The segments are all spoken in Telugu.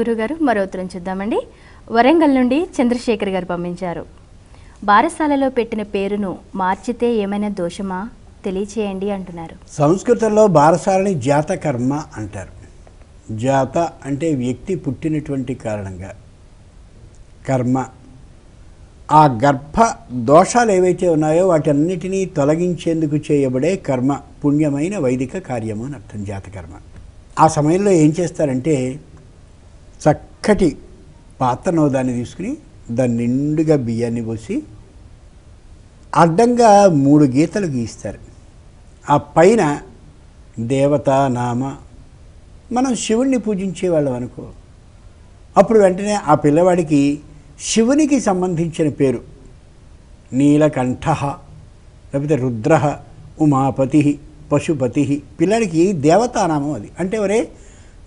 గురుగారు మరో ఉత్తరం చూద్దామండి. వరంగల్ నుండి చంద్రశేఖర్ గారు పంపించారు. బారసాలలో పెట్టిన పేరును మార్చితే ఏమైనా దోషమా? తెలియచేయండి అంటున్నారు. సంస్కృతంలో బారసాలని జాతకర్మ అంటారు. జాత అంటే వ్యక్తి పుట్టినటువంటి కారణంగా. కర్మ. ఆ గర్భ దోషాలు ఏవైతే ఉన్నాయో వాటన్నిటినీ తొలగించేందుకు చేయబడే కర్మ పుణ్యమైన వైదిక కార్యము అని అర్థం జాతకర్మ ఆ సమయంలో ఏం చేస్తారంటే చక్కటి పాత్రను దాన్ని తీసుకుని దాని నిండుగా బియ్యాన్ని పోసి అడ్డంగా మూడు గీతలు గీస్తారు. ఆ పైన దేవత నామ మనం శివుణ్ణి పూజించేవాళ్ళం అనుకో. అప్పుడు వెంటనే ఆ పిల్లవాడికి శివునికి సంబంధించిన పేరు నీలకంఠ లేకపోతే రుద్ర ఉమాపతి పశుపతి పిల్లడికి దేవతానామం అది. అంటే ఒరే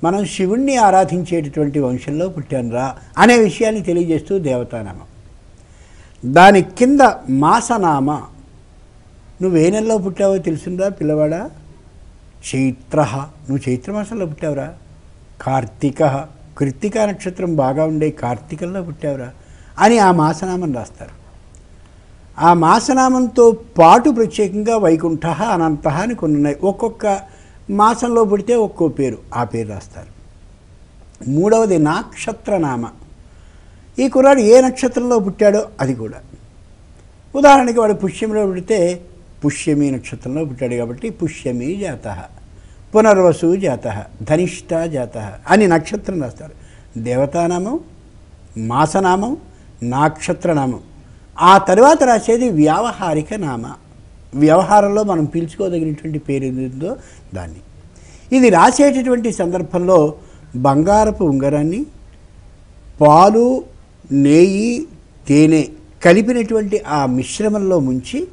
మనం శివుణ్ణి ఆరాధించేటటువంటి వంశంలో పుట్టానురా అనే విషయాన్ని తెలియజేస్తూ దేవతానామం. దాని కింద మాసనామ. నువ్వు ఏ నెలలో పుట్టావో తెలుసుందా పిల్లవాడా? చైత్ర నువ్వు చైత్రమాసంలో పుట్టావురా? కార్తీక కృత్తిక నక్షత్రం బాగా ఉండే కార్తీకంలో పుట్టావురా అని ఆ మాసనామం రాస్తారు. ఆ మాసనామంతో పాటు ప్రత్యేకంగా వైకుంఠ అనంత అని కొన్ని ఉన్నాయి ఒక్కొక్క మాసంలో పుడితే ఒక్కో పేరు ఆ పేరు రాస్తారు. మూడవది నక్షత్రనామ. ఈ కుర్రాడు ఏ నక్షత్రంలో పుట్టాడో అది కూడా. ఉదాహరణకి వాడు పుష్యంలో పుడితే పుష్యమి నక్షత్రంలో పుట్టాడు కాబట్టి పుష్యమి జాత పునర్వసు జాత ధనిష్ట జాత అని నక్షత్రం రాస్తారు. దేవతానామం మాసనామం నక్షత్రనామం. ఆ తర్వాత రాసేది వ్యావహారిక నామ. వ్యవహారంలో మనం పిలుచుకోదగినటువంటి పేరు ఏదో దాన్ని. ఇది రాసేటటువంటి సందర్భంలో బంగారపు ఉంగరాన్ని పాలు నెయ్యి తేనె కలిపినటువంటి ఆ మిశ్రమంలో ముంచి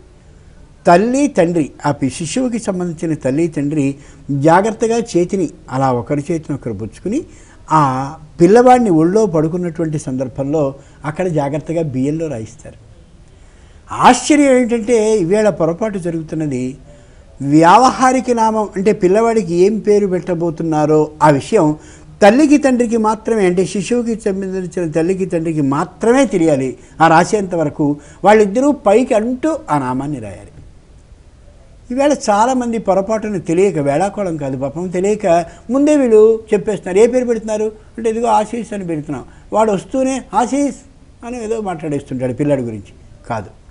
తల్లి తండ్రి ఆ పి- శిశువుకి సంబంధించిన తల్లి తండ్రి జాగ్రత్తగా చేతిని అలా ఒకరి చేతిని ఒకరు పుచ్చుకుని ఆ పిల్లవాడిని ఒళ్ళో పడుకున్నటువంటి సందర్భంలో అక్కడ జాగ్రత్తగా బియ్యంలో రాయిస్తారు. ఆశ్చర్యం ఏంటంటే ఈవేళ పొరపాటు జరుగుతున్నది. వ్యావహారిక నామం అంటే పిల్లవాడికి ఏం పేరు పెట్టబోతున్నారో ఆ విషయం తల్లికి తండ్రికి మాత్రమే అంటే శిశువుకి సంబంధించిన తల్లికి తండ్రికి మాత్రమే తెలియాలి. ఆ రాసేంత వరకు వాళ్ళిద్దరూ పైకి అంటూ ఆ నామాన్ని రాయాలి. ఈవేళ చాలామంది పొరపాటును తెలియక వేళాకోళం కాదు పాపం తెలియక ముందే వీళ్ళు చెప్పేస్తున్నారు. ఏ పేరు పెడుతున్నారు? అంటే ఇదిగో ఆశీస్ అని పెడుతున్నాం. వాడు వస్తూనే ఆశీస్ అని ఏదో మాట్లాడేస్తుంటాడు పిల్లాడి గురించి. కాదు.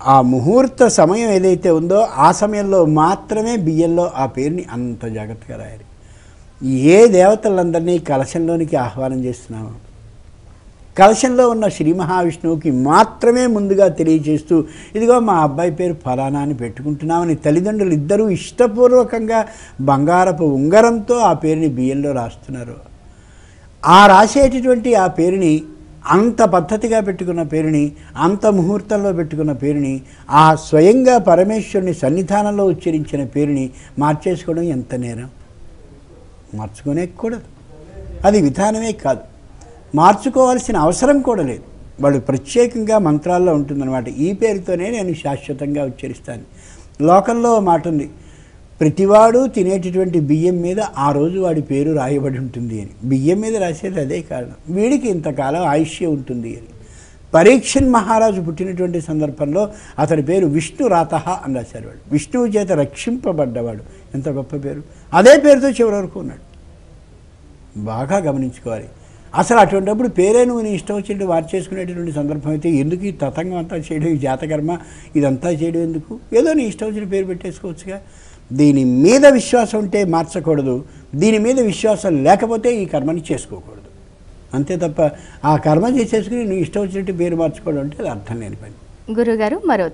ఆ ముహూర్త సమయం ఏదైతే ఉందో ఆ సమయంలో మాత్రమే బియ్యంలో ఆ పేరుని అంత జాగ్రత్తగా రాయాలి. ఏ దేవతలందరినీ కలశంలోనికి ఆహ్వానం చేస్తున్నామో కలశంలో ఉన్న శ్రీ మహావిష్ణువుకి మాత్రమే ముందుగా తెలియజేస్తూ ఇదిగో మా అబ్బాయి పేరు ఫలానా అని పెట్టుకుంటున్నామని తల్లిదండ్రులు ఇద్దరూ ఇష్టపూర్వకంగా బంగారపు ఉంగరంతో ఆ పేరుని బియ్యంలో రాస్తున్నారు. ఆ రాసేటటువంటి ఆ పేరుని అంత పద్ధతిగా పెట్టుకున్న పేరుని అంత ముహూర్తంలో పెట్టుకున్న పేరుని ఆ స్వయంగా పరమేశ్వరుని సన్నిధానంలో ఉచ్చరించిన పేరుని మార్చేసుకోవడం ఎంత నేరం? మార్చుకునేకూడదు అది విధానమే కాదు. మార్చుకోవాల్సిన అవసరం కూడా లేదు. వాళ్ళు ప్రత్యేకంగా మంత్రాల్లో ఉంటుందన్నమాట. ఈ పేరుతోనే నేను శాశ్వతంగా ఉచ్చరిస్తాను. లోకంలో మాట ఉంది. ప్రతివాడు తినేటటువంటి బియ్యం మీద ఆ రోజు వాడి పేరు రాయబడి ఉంటుంది అని. బియ్యం మీద రాసేది అదే కారణం. వీడికి ఇంతకాలం ఆయుష్య ఉంటుంది అని. పరీక్షన్ మహారాజు పుట్టినటువంటి సందర్భంలో అతడి పేరు విష్ణు రాత అని రాశారు వాడు. విష్ణువు చేత రక్షింపబడ్డవాడు. ఎంత గొప్ప పేరు. అదే పేరుతో చివరి వరకు ఉన్నాడు. బాగా గమనించుకోవాలి. అసలు అటువంటిప్పుడు పేరే నువ్వు నీ ఇష్టం వచ్చినట్టు మార్చేసుకునేటటువంటి సందర్భం అయితే ఎందుకు ఈ తతంగం అంతా చేయడం? ఈ జాతకర్మ ఇదంతా చేయడం ఎందుకు? ఏదో నీ ఇష్టం వచ్చిన పేరు పెట్టేసుకోవచ్చుగా. దీని మీద విశ్వాసం ఉంటే మార్చకూడదు దీని మీద విశ్వాసం లేకపోతే ఈ కర్మని చేసుకోకూడదు. అంతే తప్ప ఆ కర్మ చేసేసుకుని నువ్వు ఇష్టం వచ్చినట్టు పేరు మార్చుకోవడం అంటే అది అర్థం లేని పని. గురుగారు మరో